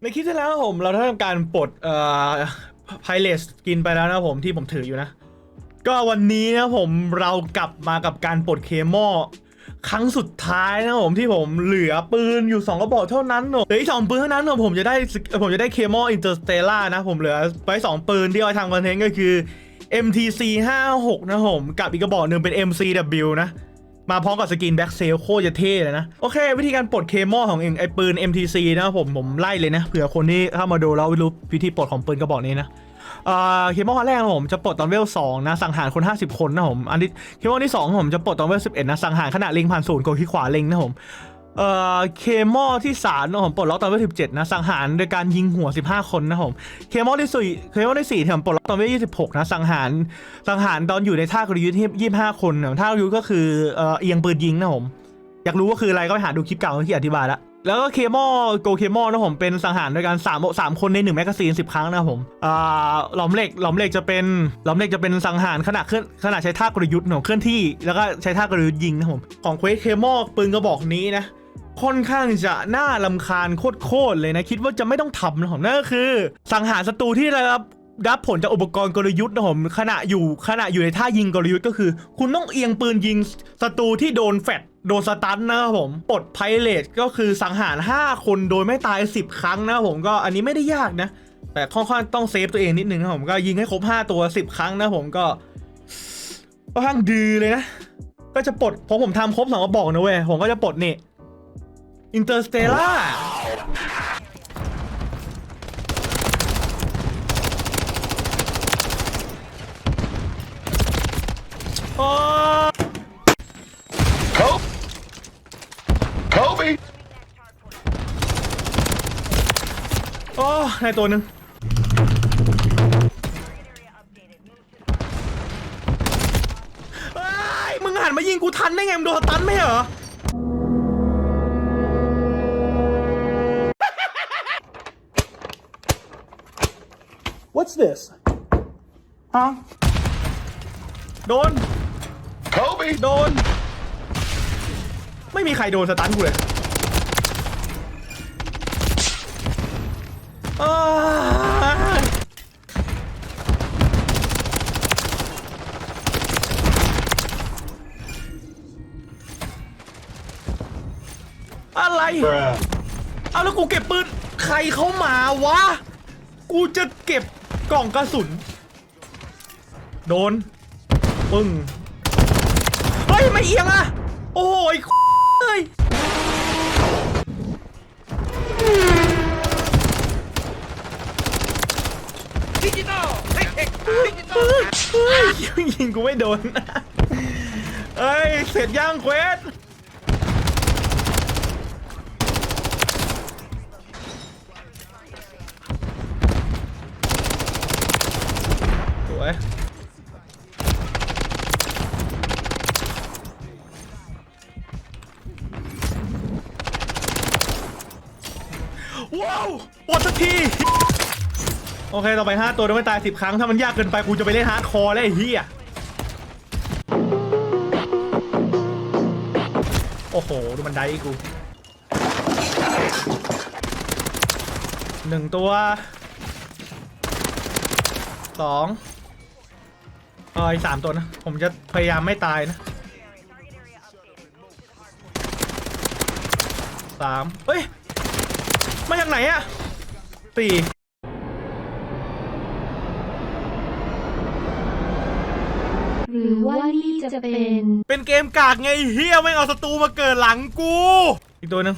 ในคลิปที่แล้วครับผมเราได้ทำการปลดเอ่อไพเรตกินไปแล้วนะครับผมที่ผมถืออยู่นะ ก็วันนี้นะผมเรากลับมากับการปลดเคมอครั้งสุดท้ายนะครับผมที่ผมเหลือปืนอยู่2กระบอกเท่านั้นเนอะเหลืออีกสองปืนเท่านั้นเนอะผมจะได้ผมจะได้เคมออินเตอร์สเตล่านะผมเหลือไว้สองปืนที่เอาไปทำคอนเทนต์ก็คือ MTC 56นะผมกับอีกกระบอกหนึ่งเป็น MCW นะ มาพร้อมกับสกินแบ็กเซลโคจะเท่เลยนะ โอเค วิธีการปลดเคมอของเองไอปืน MTC นะครับผมผมไล่เลยนะเผื่อคนที่เข้ามาดูแล้วไม่รู้วิธีปลดของปืนกระบอกนี้นะเออเคมอแรกนะผมจะปลดตอนเวล2นะสังหารคน 50 คนนะผมอันที่เคมอที่2ผมจะปลดตอนเวล11นะสังหารขณะเล็งผ่านศูนย์กดที่ขวาเล็งนะผม เอ่อเคมอที่3นะผมปลดล็อกตอนเวล17 นะสังหารโดยการยิงหัว 15 คนนะผมเคมอที่สี่เคมอที่4ผมปลดล็อกตอนเวล26 นะสังหารสังหารตอนอยู่ในท่ากลยุทธ์ที่ยี่ห้าคนนะท่ากลยุทธ์ก็คือเอ่อเอียงปืนยิงนะผมอยากรู้ว่าคืออะไรก็ไปหาดูคลิปเก่าที่อธิบายแล้วแล้วก็เคมอโกเคมอนะผมเป็นสังหารโด้วยกัน3 3คนใน1แมกกาซีน10 ครั้งนะผมอ่าหลอมเหล็กหลอมเหล็กจะเป็นหลอมเหล็กจะเป็นสังหารขณะเคลื่อนขณะใช้ท่ากลยุทธ์ของเคลื่อนที่ แล้วก็ใช้ท่ากลยุทธ์ยิงนะผมของเควสเคมอปืนกระบอกนี้นะ ค่อนข้างจะน่าลำคาญโคตรๆเลยนะ คิดว่าจะไม่ต้องทำนะผมนั่นก็คือ สังหารศัตรูที่ได้รับรับผลจากอุปกรณ์กลยุทธ์นะผมขณะอยู่ขณะอยู่ในท่ายิงกลยุทธ์ก็คือ คุณต้องเอียงปืนยิงศัตรูที่โดนแฟดโดนสตันนะครับผมปลดไพเรตก็คือสังหาร 5 คนโดยไม่ตาย 10 ครั้งนะครับผมก็อันนี้ไม่ได้ยากนะ แต่ค่อนข้างต้องเซฟตัวเองนิดนึงนะครับผมก็ยิงให้ครบ 5 ตัว 10 ครั้งนะผมก็ค่อนข้างดีเลยนะ ก็จะปลดพอผมทำครบสองกระบอกนะเว้ยผมก็จะปลดนี่ อินเตอร์สเตล่าโอ้ Kobe. Kobe. โอ้ในตัวหนึ่งเอ้ยมึงหันมายิงกูทันได้ไงมึงโดนสตันไหมเหรอ What's this ฮะโดน Kobe. โดนไม่มีใครโดนสตันกูเลยอ้ายอะไรเอาแล้วกูเก็บปืน ใครเข้ามาวะ กูจะเก็บ กล่องกระสุน โดน ปึ้ง เฮ้ย ไม่เอียงอะ โอ้ยเฮ้ยดิจิตอลดิจิตอลยิงกูไม่โดน เอ้ย เสร็จย่างเควส วยว้าวปวดสักที โอเค ต่อไป 5 ตัวโดยไม่ตาย 10 ครั้ง ถ้ามันยากเกินไป กูจะไปเล่นฮาร์ดคอร์แล้วไอ้เหี้ย โอ้โห ดูมันได้กูหนึ่งตัวสอง เอออีกสามตัวนะ ผมจะพยายามไม่ตายนะสามเฮ้ย มาจากไหนอะสี่หรือว่านี่จะเป็น เป็นเกมกากไงเฮียไม่งเอาศัตรูมาเกิดหลังกู อีกตัวหนึ่ง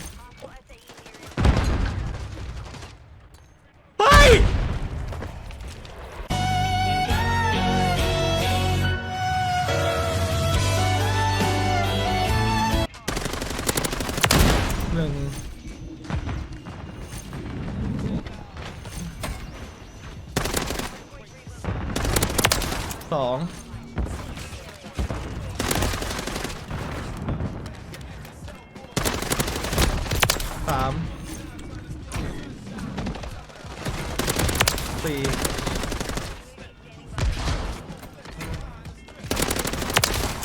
สี่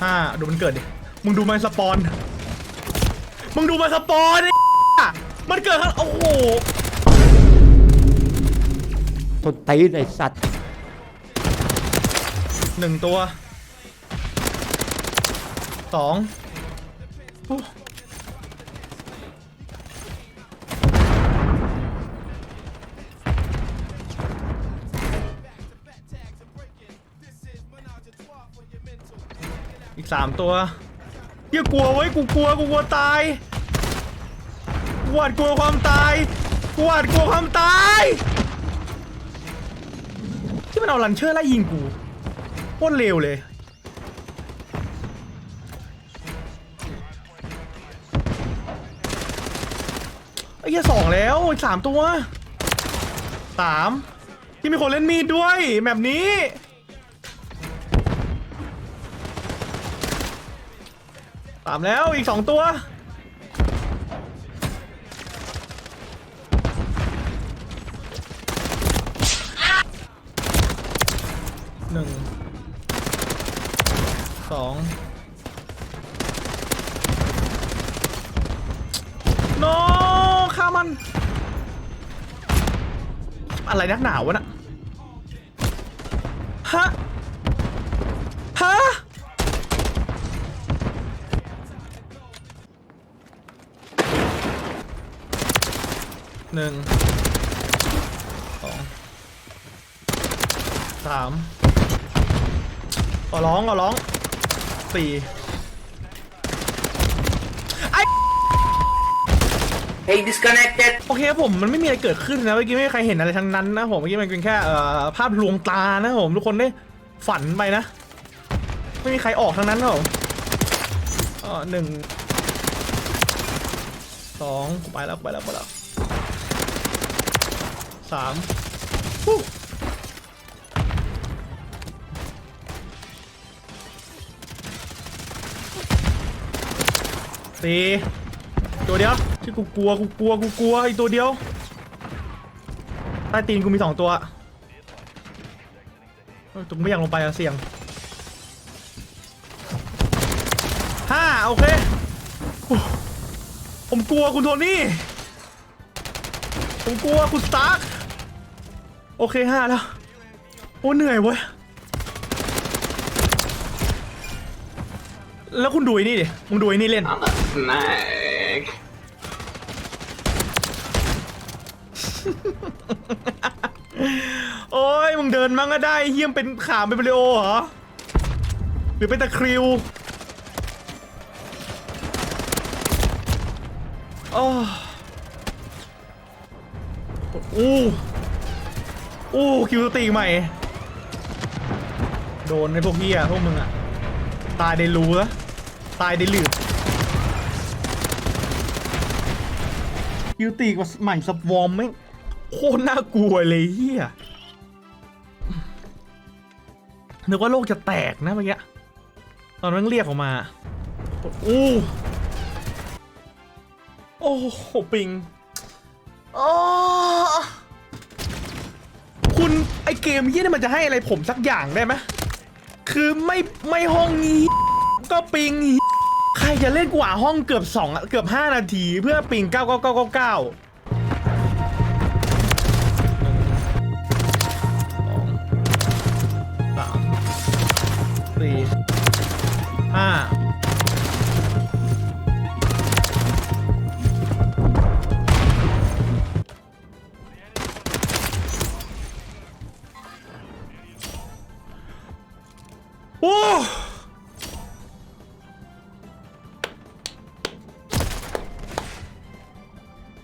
ห้าดูมันเกิดดิ มึงดูมันสปอน มึงดูมันสปอนไอ้มันเกิดข้างโอ้โหทนตีนไอ้สัตว์หนึ่งตัวสอง อีกสามตัวเหี้ยกลัวไว้กูกลัวกูกลัวตายกูหวาดกลัวความตายกูหวาดกลัวความตายที่มันเอาลันเชอร์ไล่ยิงกูโคตรเร็วเลยไอ้เหี้ยสองแล้วอีกสามตัวสามที่มีคนเล่นมีดด้วยแบบนี้ามแล้วอีกสองตัว หนึ่ง สอง โนฆ่ามัน อะไรนักหนาวะน่ะฮะ ฮะ หนึ่งสองสามขอร้องขอร้องสี่ไอ Hey, disconnected. โอเคครับผมมันไม่มีอะไรเกิดขึ้นนะเมื่อกี้ไม่มีใครเห็นอะไรทั้งนั้นนะผมเมื่อกี้มันเป็นแค่เอ่อภาพลวงตานะผมทุกคนได้ฝันไปนะ ไม่มีใครออกทั้งนั้นนะผมเออหนึ่งสองกูไปแล้วกูไปแล้วกูไปแล้ว สามสี่ตัวเดียวที่กูกลัวกูกลัวกูกลัวไอตัวเดียวใต้ตีนกูมีสองตัวเอ้ยตัวกูไม่อยากลงไปอะเสี่ยงห้าโอเคผมกลัวคุณโทนี่ผมกลัวคุณสตาร์ โอเคห้าแล้ว โอ้เหนื่อยเว้ย แล้วคุณดูไอ้นี่ดิมึงดูไอ้นี่เล่น I'm a snack. โอ้ยมึงเดินมั้งก็ได้เฮียมเป็นขามเป็นเปริโอเหรอ หรือเป็นตะคริวโอ้อู้ อู้คิวสติใหม่ โดนในพวกเฮียพวกมึงอะตายได้รู้ละตายได้หลืบคิวตีกว่าใหม่สวอมไม่โคตรน่ากลัวเลยเฮียนึกว่าโลกจะแตกนะเมื่อกี้ตอนนั้นเรียกออกมาอู้โอ้โหปิงอ๋อ คุณไอเกมยี่นี่มันจะให้อะไรผมสักอย่างได้ไหมคือไม่ไม่ห้องนี้ก็ปิงใครจะเล่นกว่าห้องเกือบสองเกือบห้านาทีเพื่อปิงเก้าเก้าเก้าเก้าเก้าสี่ห้า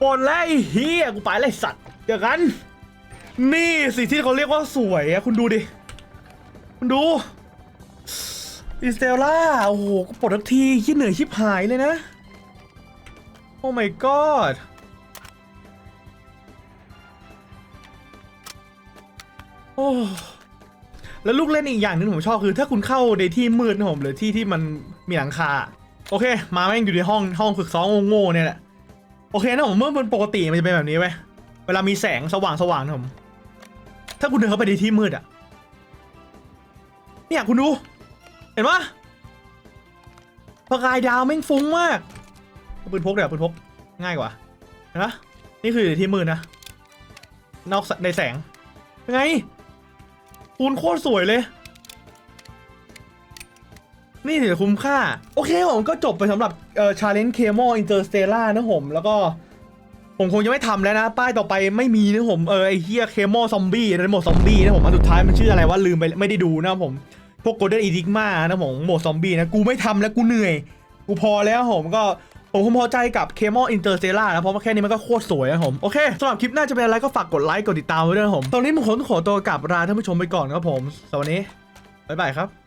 ปนแล้วไอ้เฮียกูไปเลยสัตว์เดี๋ยวกัน นี่สิที่เขาเรียกว่าสวยอะคุณดูดิ คุณดูอิสเตลล่าโอ้โหกูปลดทักทีคิดเหนื่อยชิบหายเลยนะ โอ้ my god โอ้แล้วลูกเล่นอีกอย่างหนึงผมชอบคือ ถ้าคุณเข้าในที่มืดนะผมหรือที่ที่มันมีหลังคา โอเค มาแม่งอยู่ในห้องห้องฝึกซ้อมโง่ๆเนี่ยแหละ โอเคนะผมเมื่อมันปกติมันจะเป็นแบบนี้ไว้ยเวลามีแสงสว่างสว่างนะผม ถ้าคุณเดินเข้าไปในที่มืดอะเนี่ยคุณดู เห็นปะประกายดาวแม่งฟุ้งมากปืนพกเดี๋ยวปืนพกง่ายกว่าเห็นปะนี่คือในที่มืดนะนอกในแสงยังไงปูนโคตรสวยเลย นี่ถือคุ้มค่า โอเคผมก็จบไปสำหรับเอ่อชาเลนจ์เคมอลอินเตอร์สเตล่านะผม แล้วก็ ผมคงจะไม่ทำแล้วนะ ป้ายต่อไปไม่มีนะผมเออไอเฮียเคมอลซอมบี้นะโหมดซอมบี้นะผมอันสุดท้ายมันชื่ออะไรวะลืมไปไม่ได้ดูนะผมพวกโกลเด้นอีดิกมานะผมโหมดซอมบี้นะกูไม่ทำแล้วกูเหนื่อย กูพอแล้วผมก็ผมคงพอใจกับเคมอลอินเตอร์เ l ล่านะเพราะว่าแค่นี้มันก็โคตรสวยนะผม โอเคสำหรับคลิปหน้าจะเป็นอะไรก็ฝากกดไลค์กดติดตามไว้ด้วยนะผม ตอนนี้ผมขอตัวกลับลาท่านผู้ชมไปก่อนครับผมสวัสดีบ๊ายบายครับ